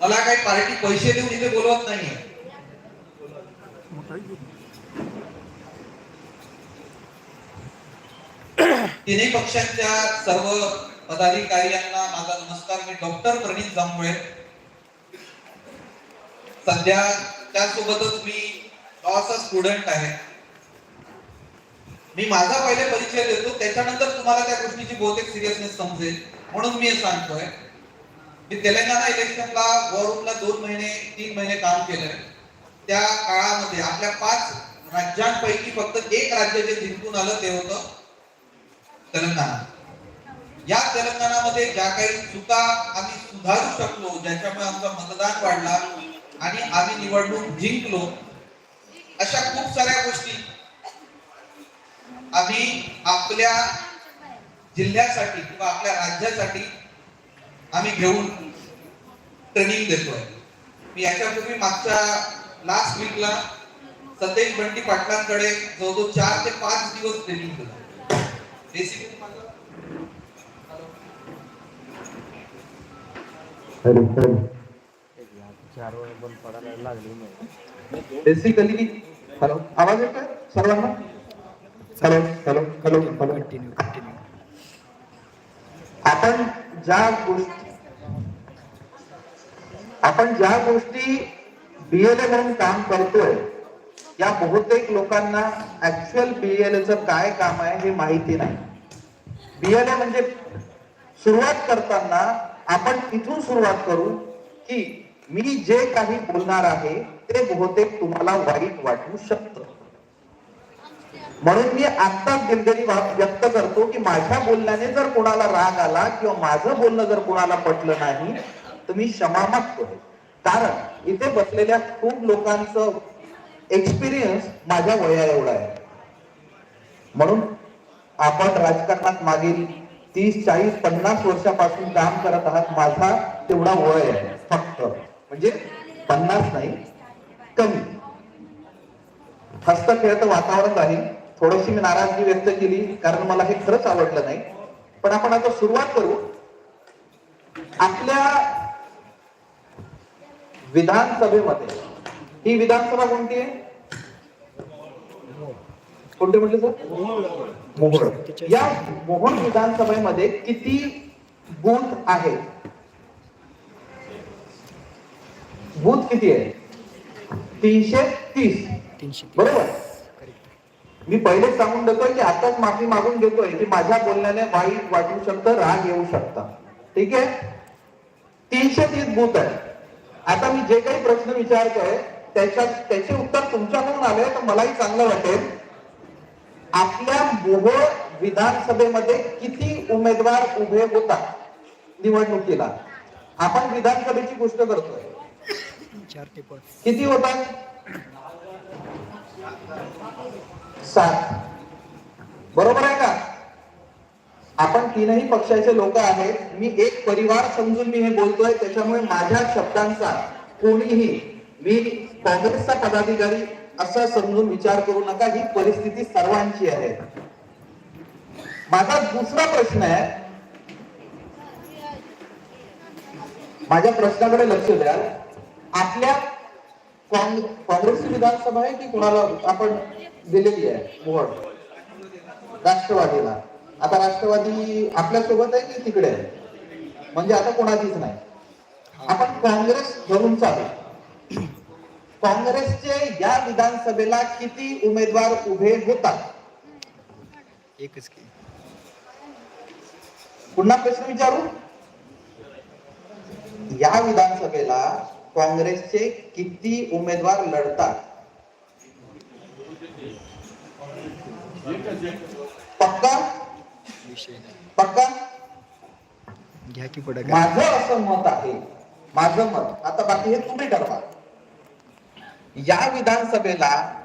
मला काही पार्टी पैसे देऊन इथे बोलवत नाहीये. तिन्ही पक्षांच्या सर्व पदाधिकाऱ्यांना माझा नमस्कार. मी डॉक्टर प्रणित जांभुळे. सध्या त्यासोबतच मी लॉचा स्टुडंट आहे. मी माझा पहिले परिचय देतो त्याच्यानंतर तुम्हाला त्या गोष्टीची बहुतेक सिरियसनेस समजेल. म्हणून मी हे सांगतोय. मी तेलंगणा इलेक्शनला वरूनला दोन महिने तीन महिने काम केलंय. त्या काळामध्ये आपल्या पाच राज्यांपैकी फक्त एक राज्य जे जिंकून आलं ते होतं तेलंगणा. या तेलंगणामध्ये ज्या काही चुका आम्ही सुधारू शकलो ज्याच्यामुळे आमचं मतदान वाढला आणि आम्ही निवडणूक जिंकलो अशा खूप साऱ्या गोष्टी आम्ही आपल्या जिल्ह्यासाठी किंवा आपल्या राज्यासाठी आम्ही घेऊन ट्रेनिंग देतोय. मी याच्यापूर्वी मागच्या लास्ट वीकला सतेज बंटी पाटलांकडे जवळजवळ चार ते पाच दिवस ट्रेनिंग दिलं बेसिकली बेसिकली हॅलो. आवाज येतोय? सर्वांना? Hello hello hello hello continue continue आपण ज्या गोष्टी आपण ज्या गोष्टी बीएलए म्हणून काम करतोय या बहुतेक लोकांना ऍक्च्युअल बीएलए च काय काम आहे हे माहिती नाही. बीएलए म्हणजे सुरुवात करताना आपण इथून सुरुवात करू की मी जे काही बोलणार आहे ते बहुतेक तुम्हाला वाईट वाटू शकतं. म्हणून मी आत्ताच दिलगिरी व्यक्त करतो की माझ्या बोलण्याने जर कोणाला राग आला किंवा माझं बोलणं जर कोणाला पटलं नाही तर मी क्षमा मागतो कारण इथे बसलेल्या खूप लोकांचं एक्सपिरियन्स माझ्या वया एवढा आहे. म्हणून आपण राजकारणात मागील तीस चाळीस पन्नास वर्षापासून काम करत आहात माझा तेवढा वय आहे फक्त. म्हणजे पन्नास नाही कमी. हस्त खेळतं वातावरण राहील थोडीशी मी नाराजगी व्यक्त केली कारण मला हे खरंच आवडलं नाही. पण आपण आता सुरुवात करू. आपल्या विधानसभेमध्ये. ही विधानसभा कोणती आहे? कोणते म्हटले सर? मोहोळ. या मोहोळ विधानसभेमध्ये किती बूथ आहेत बूथ किती आहे? तीनशे तीस. तीनशे बरोबर? मी पहिलेच सांगून देतोय की आताच माफी मागून घेतोय की माझ्या बोलण्याने वाईट वाटू शकतं राग येऊ शकता. ठीक आहे? तीनशे तीस बूथ आहे. आता मी जे काही प्रश्न विचारतोय त्याच्यात त्याचे उत्तर तुमच्याकडून आले तर मलाही चांगलं वाटेल. आपल्या मोहोळ विधानसभेमध्ये किती उमेदवार उभे होतात निवडणुकीला? आपण विधानसभेची गोष्ट करतोय. किती होतात? सात. बरोबर आहे का? आपण तीनही पक्षाचे लोक आहेत. मी एक परिवार समजून मी हे बोलतोय. त्याच्यामुळे माझ्या शब्दांचा कोणीही मी काँग्रेसचा पदाधिकारी असं समजून विचार करू नका. ही परिस्थिती सर्वांची आहे. माझा दुसरा प्रश्न आहे. माझ्या प्रश्नाकडे लक्ष द्या. आपल्या काँग्रेसची विधानसभा आहे की कोणाला आपण दिलेली आहे? राष्ट्रवादीला. आता राष्ट्रवादी आपल्यासोबत आहे की तिकडे आहे. म्हणजे आता कोणाचीच नाही. आपण काँग्रेस धरून चालू. काँग्रेसचे या विधानसभेला किती उमेदवार उभे होतात? एकच की. पुन्हा प्रश्न विचारू? या विधानसभेला काँग्रेसचे किती उमेदवार लढतात? पक्का? पक्का? घ्या की पुढे माझं असं मत आहे माझं मत. आता बाकी हे तुम्ही ठरवा. या विधानसभेला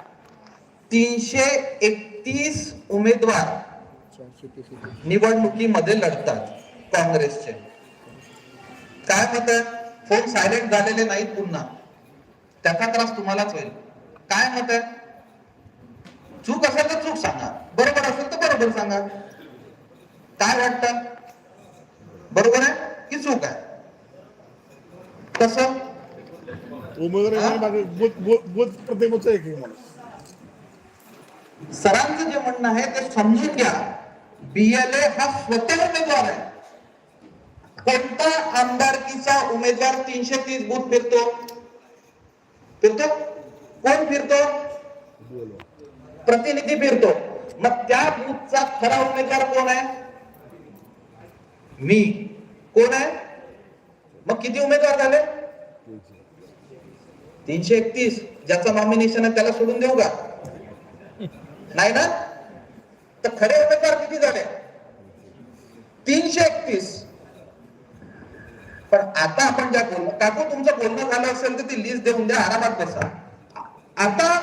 तीनशे एकतीस उमेदवार. निवडणुकीमध्ये लढतात काँग्रेसचे. काय मत आहे? फोन सायलेंट झालेले नाहीत पुन्हा. त्याचा त्रास तुम्हालाच होईल. काय मत आहे? चूक असेल तर चूक सांगा. बरोबर असेल तर बरोबर सांगा. काय वाटतं? बरोबर आहे? की चूक आहे? कसं सरांचं जे म्हणणं आहे ते समजून घ्या. बीएलए हा स्वतः उमेदवार आहे. कोणता आमदारकीचा उमेदवार तीनशे तीस बूथ फिरतो? फिरतो? कोण फिरतो? प्रतिनिधी फिरतो. मग त्या बूथचा खरा उमेदवार कोण आहे? मी? कोण आहे? मग किती उमेदवार झाले? तीनशे एकतीस. ज्याचं नॉमिनेशन आहे त्याला सोडून देऊ का? नाही ना? तर खरे उमेदवार किती झाले? तीनशे एकतीस. पण आता आपण ज्या बोल काकू तुमचं बोलणं झालं असेल तर ती लिस्ट देऊन द्या आरामात बसा. आता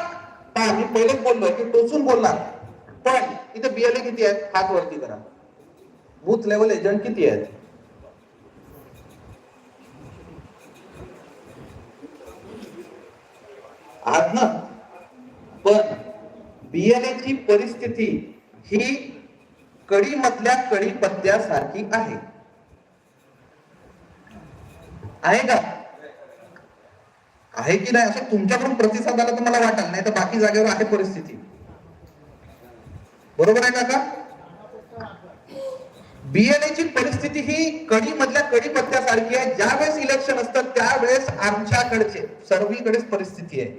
पहा मी पहिलेच बोललोय की टोचून बोलणार. पण इथे बीएलए किती आहेत हात वरती करा. बूथ लेवल एजंट किती आहेत? आज ना? पण बियाण्याची ची परिस्थिती ही कडी मधल्या कडी पत्त्यासारखी आहे. आहे का? आहे की नाही? असं तुमच्याकडून प्रतिसाद आला तर मला वाटेल नाही तर बाकी जागेवर आहे परिस्थिती. बरोबर आहे काका बियाण्याची परिस्थिती ही कडी मधल्या कडी पत्त्यासारखी आहे. ज्या वेळेस इलेक्शन असतं त्यावेळेस आमच्याकडचे सर्वीकडेच परिस्थिती आहे.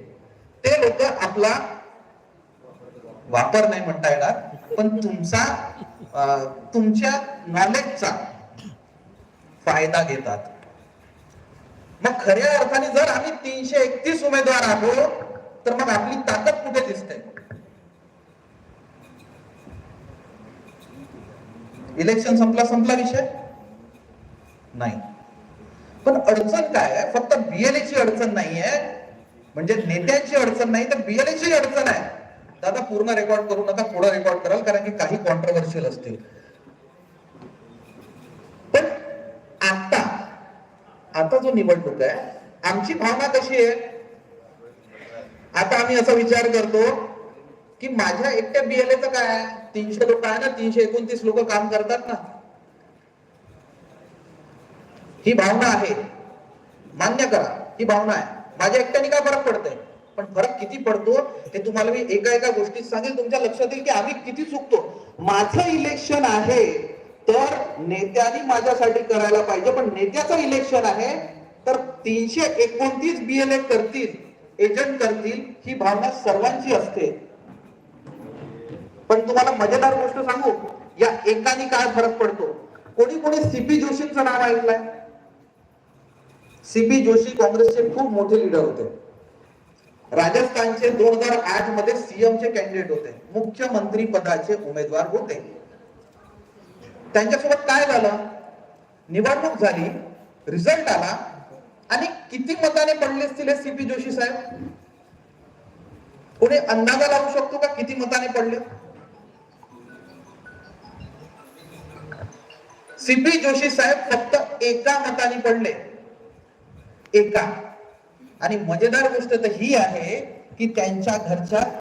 ते लोक आपला वापर नाही म्हणता येणार पण तुमचा तुमच्या नॉलेजचा फायदा घेतात. मग खऱ्या अर्थाने जर आम्ही तीनशे एकतीस उमेदवार आहोत तर मग आपली ताकद कुठे दिसते? इलेक्शन संपला संपला विषय? नाही. पण अडचण काय आहे? फक्त बीएलए ची अडचण नाहीये. म्हणजे नेत्यांची अडचण नाही तर बीएलए ची अडचण आहे. दादा पूर्ण रेकॉर्ड करू नका थोडं रेकॉर्ड कराल कारण की काही कॉन्ट्रोवर्शियल असतील. पण आता आता जो निवडणूक आहे आमची भावना कशी आहे? आता आम्ही असा विचार करतो की माझ्या एकट्या बीएलएचं काय आहे? तीनशे लोक आहे ना तीनशे एकोणतीस लोक काम करतात ना. ही भावना आहे. मान्य करा ही भावना आहे. माझ्या एकट्याने काय फरक पडतंय? पण फरक किती पडतो हे तुम्हाला मी एका एका गोष्टीत सांगेल. तुमच्या लक्षात येईल की आम्ही किती चुकतो. माझं इलेक्शन आहे तर नेत्यानी माझ्यासाठी करायला पाहिजे. पण नेत्याचं इलेक्शन आहे तर तीनशे एकोणतीस बीएलए करतील एजंट करतील ही भावना सर्वांची असते. पण तुम्हाला मजेदार गोष्ट सांगू या एकाने काय फरक पडतो? कोणी कोणी सीपी जोशींचं नाव ऐकलंय? सीपी जोशी काँग्रेसचे खूप मोठे लीडर होते. राजस्थानचे दोन हजार आठमध्ये सीएम चे कॅन्डिडेट होते. मुख्यमंत्री पदाचे उमेदवार होते. त्यांच्यासोबत काय झालं? निवडणूक झाली रिझल्ट आला आणि किती मताने पडले असतील सीपी जोशी साहेब? कोणी अंदाजा लावू शकतो का किती मताने पडले? सीपी जोशी साहेब फक्त एका मताने पडले. एका. आणि मजेदार गोष्ट तर ही आहे की त्यांच्या घरच्या